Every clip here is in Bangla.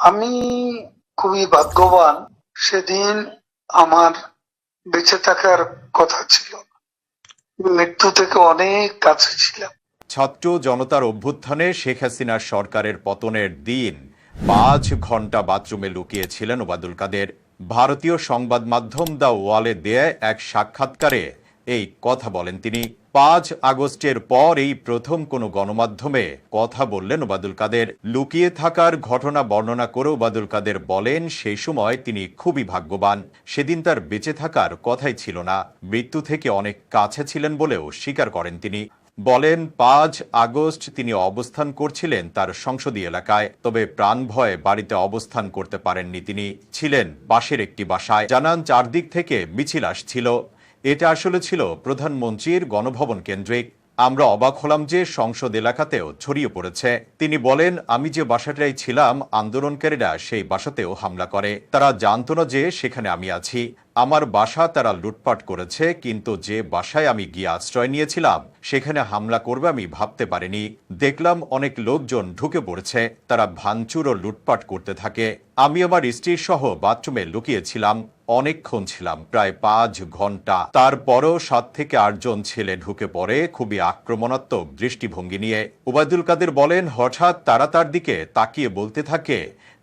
আমি খুবই ভাগ্যবান, সেদিন আমার বেঁচে থাকার কথা ছিল। মৃত্যু থেকে অনেক কাছে ছিলাম। ছাত্র জনতার অভ্যুত্থানে শেখ হাসিনার সরকারের পতনের দিন পাঁচ ঘণ্টা বাথরুমে লুকিয়েছিলেন ওবাদুল কাদের। ভারতীয় সংবাদ মাধ্যম দ্য ওয়ালে দেয় এক সাক্ষাৎকারে এই কথা বলেন। তিনি পাঁচ আগস্টের পর এই প্রথম কোনো গণমাধ্যমে কথা বললেন ওবায়দুল কাদের। লুকিয়ে থাকার ঘটনা বর্ণনা করে ওবায়দুল কাদের বলেন, সেই সময় তিনি খুবই ভাগ্যবান। সেদিন তার বেঁচে থাকার কথাই ছিল না। মৃত্যু থেকে অনেক কাছে ছিলেন বলেও স্বীকার করেন তিনি। বলেন, পাঁচ আগস্ট তিনি অবস্থান করছিলেন তার সংসদীয় এলাকায়, তবে প্রাণ ভয়ে বাড়িতে অবস্থান করতে পারেননি তিনি। ছিলেন বাসের একটি বাসায়। জানান, চারদিক থেকে মিছিল আসছিল। এটা আসলে ছিল প্রধানমন্ত্রীর গণভবন কেন্দ্রিক আমরা অবাক হলাম যে সংসদ এলাকাতেও ছড়িয়ে পড়েছে। তিনি বলেন, আমি যে বাসাটাই ছিলাম, আন্দোলনকারীরা সেই বাসাতেও হামলা করে। তারা জানত না যে সেখানে আমি আছি। আমার বাসা তারা লুটপাট করেছে, কিন্তু যে বাসায় আমি গিয়ে আশ্রয় নিয়েছিলাম, সেখানে হামলা করবে আমি ভাবতে পারিনি। দেখলাম অনেক লোকজন ঢুকে পড়েছে, তারা ভাঙচুর ও লুটপাট করতে থাকে। আমি আমার স্ত্রীর সহ বাথরুমে লুকিয়েছিলাম, অনেকক্ষণ ছিলাম, প্রায় পাঁচ ঘণ্টা। তারপরও সাত থেকে আটজন ছেলে ঢুকে পড়ে, খুবই আক্রমণাত্মক দৃষ্টিভঙ্গি নিয়ে। ওবায়দুল কাদের বলেন, হঠাৎ তারা তার দিকে তাকিয়ে বলতে থাকে,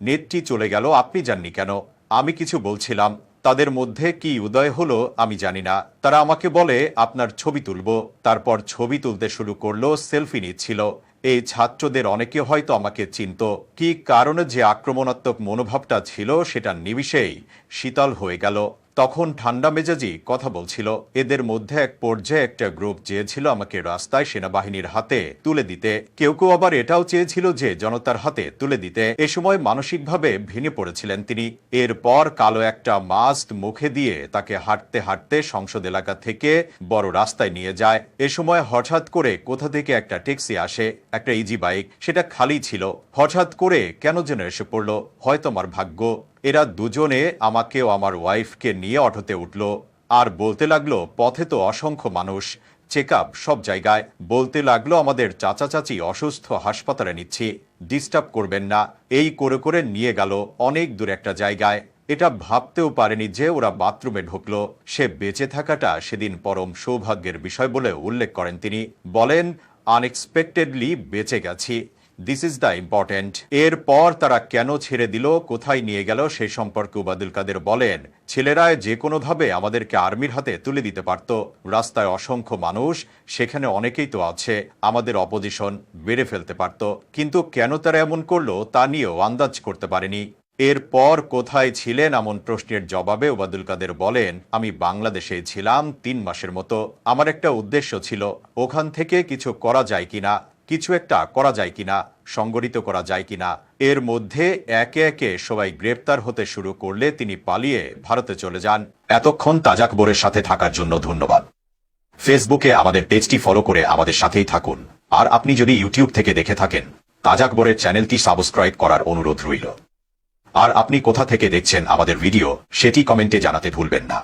নেত্রী চলে গেল, আপনি জাননি কেন? আমি কিছু বলছিলাম তাদের মধ্যে কি উদয় হলো আমি জানি না। তারা আমাকে বলে, আপনার ছবি তুলব। তারপর ছবি তুলতে শুরু করল, সেলফি নিচ্ছিল। এই ছাত্রদের অনেকে হয়তো আমাকে চিনত। কি কারণে যে আক্রমণাত্মক মনোভাবটা ছিল, সেটা নিমিষেই শীতল হয়ে গেল। তখন ঠান্ডা মেজাজি কথা বলছিল। এদের মধ্যে এক পর্যায়ে একটা গ্রুপ চেয়েছিল আমাকে রাস্তায় সেনাবাহিনীর হাতে তুলে দিতে। কেউ কেউ আবার এটাও চেয়েছিল যে জনতার হাতে তুলে দিতে। এ সময় মানসিকভাবে ভেঙে পড়েছিলেন তিনি। এরপর কালো একটা মাস্ক মুখে দিয়ে তাকে হাঁটতে হাঁটতে সংসদ এলাকা থেকে বড় রাস্তায় নিয়ে যায়। এ সময় হঠাৎ করে কোথা থেকে একটা ট্যাক্সি আসে, একটা ইজি বাইক, সেটা খালি ছিল। হঠাৎ করে কেন যেন এসে পড়ল? হয়তো আমার ভাগ্য। এরা দুজনে আমাকে ও আমার ওয়াইফকে নিয়ে অটোতে উঠল। আর বলতে লাগল, পথে তো অসংখ্য মানুষ। চেক সব জায়গায়। বলতে লাগল, আমাদের চাচা চাচি অসুস্থ, হাসপাতালে নিচ্ছি। ডিস্টার্ব করবেন না। এই করে করে নিয়ে গেল অনেক দূর একটা জায়গায়। এটা ভাবতেও পারেনি যে ওরা বাথরুমে ঢুকলো। সে বেঁচে থাকাটা সেদিন পরম সৌভাগ্যের বিষয় বলে উল্লেখ করেন তিনি। বলেন আনএক্সপেক্টেডলি বেঁচে গেছি। দিস ইজ দ্য ইম্পর্টেন্ট এরপর তারা কেন ছেড়ে দিল, কোথায় নিয়ে গেল সেই সম্পর্কে উবাদুল কাদের বলেন, ছেলেরা যে কোনোভাবে আমাদেরকে আর্মির হাতে তুলে দিতে পারত। রাস্তায় অসংখ্য মানুষ, সেখানে অনেকেই তো আছে, আমাদের অপোজিশন বেড়ে ফেলতে পারত। কিন্তু কেন তারা এমন করল, তা নিয়েও আন্দাজ করতে পারেনি। এরপর কোথায় ছিলেন এমন প্রশ্নের জবাবে ওবাদুল কাদের বলেন, আমি বাংলাদেশে ছিলাম তিন মাসের মতো। আমার একটা উদ্দেশ্য ছিল, ওখান থেকে কিছু করা যায় কিনা। কিছু একটা করা যায় কিনা, সংগঠিত করা যায় কিনা, এর মধ্যে একে একে সবাই গ্রেপ্তার হতে শুরু করলে তিনি পালিয়ে ভারতে চলে যান। এতক্ষণ তাজাকবরের সাথে থাকার জন্য ধন্যবাদ। ফেসবুকে আমাদের পেজটি ফলো করে আমাদের সাথেই থাকুন। আর আপনি যদি ইউটিউব থেকে দেখে থাকেন তাজাকবরের চ্যানেলটি সাবস্ক্রাইব করার অনুরোধ রইল। আর আপনি কোথা থেকে দেখছেন আমাদের ভিডিও, সেটি কমেন্টে জানাতে ভুলবেন না।